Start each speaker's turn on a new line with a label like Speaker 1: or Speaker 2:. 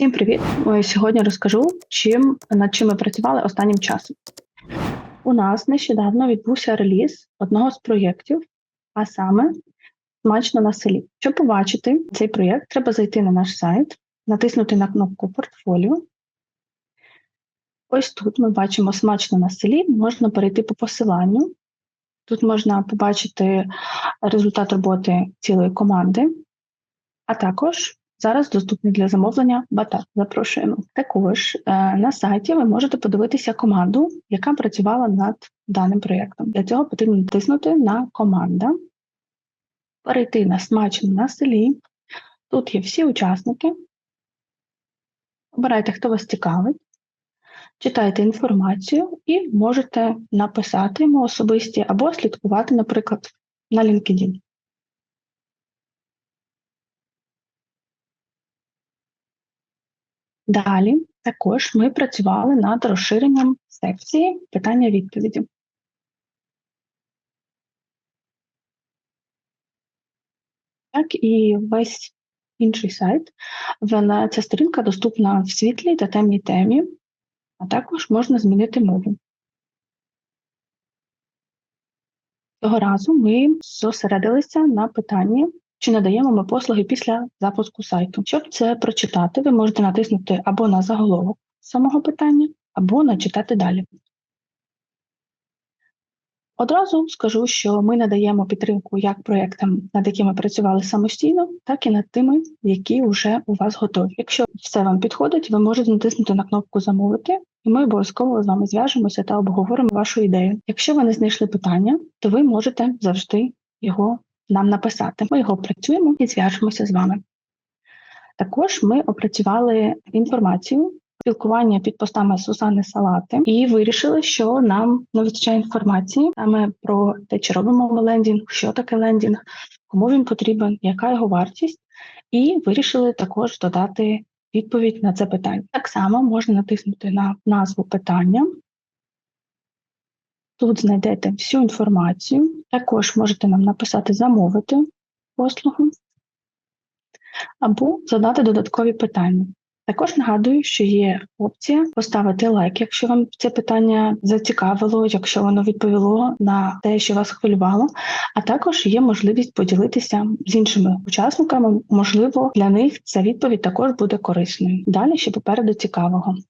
Speaker 1: Всім привіт! Ой, Сьогодні розкажу, чим над чим ми працювали останнім часом. У нас нещодавно відбувся реліз одного з проєктів, а саме смачно на селі. Щоб побачити цей проєкт, треба зайти на наш сайт, натиснути на кнопку Портфоліо. Ось тут ми бачимо смачно на селі, можна перейти по посиланню. Тут можна побачити результат роботи цілої команди, а також Зараз доступний для замовлення батат. Запрошуємо. Також е, на сайті ви можете подивитися команду, яка працювала над даним проєктом. Для цього потрібно натиснути на команда, перейти на смачно на селі. Тут є всі учасники. Обирайте, хто вас цікавить, читайте інформацію і можете написати йому особисті або слідкувати, наприклад, на LinkedIn. Далі також ми працювали над розширенням секції питання-відповіді. Як і весь інший сайт, вона, ця сторінка доступна в світлій та темній темі, а також можна змінити мову. Цього разу ми зосередилися на питанні чи надаємо ми послуги після запуску сайту. Щоб це прочитати, ви можете натиснути або на заголовок самого питання, або начитати далі. Одразу скажу, що ми надаємо підтримку як проєктам, над якими працювали самостійно, так і над тими, які вже у вас готові. Якщо все вам підходить, ви можете натиснути на кнопку Замовити, і ми обов'язково з вами зв'яжемося та обговоримо вашу ідею. Якщо ви не знайшли питання, то ви можете завжди його нам написати. Ми його опрацюємо і зв'яжемося з вами. Також ми опрацювали інформацію, спілкування під постами Сусани Салати, і вирішили, що нам не вистачає інформації саме про те, чи робимо ми лендінг, що таке лендінг, кому він потрібен, яка його вартість, і вирішили також додати відповідь на це питання. Так само можна натиснути на назву питання Тут знайдете всю інформацію. Також можете нам написати замовити послугу або задати додаткові питання. Також нагадую, що є опція поставити лайк, якщо вам це питання зацікавило, якщо воно відповіло на те, що вас хвилювало. А також є можливість поділитися з іншими учасниками. Можливо, для них ця відповідь також буде корисною. Далі ще попереду цікавого.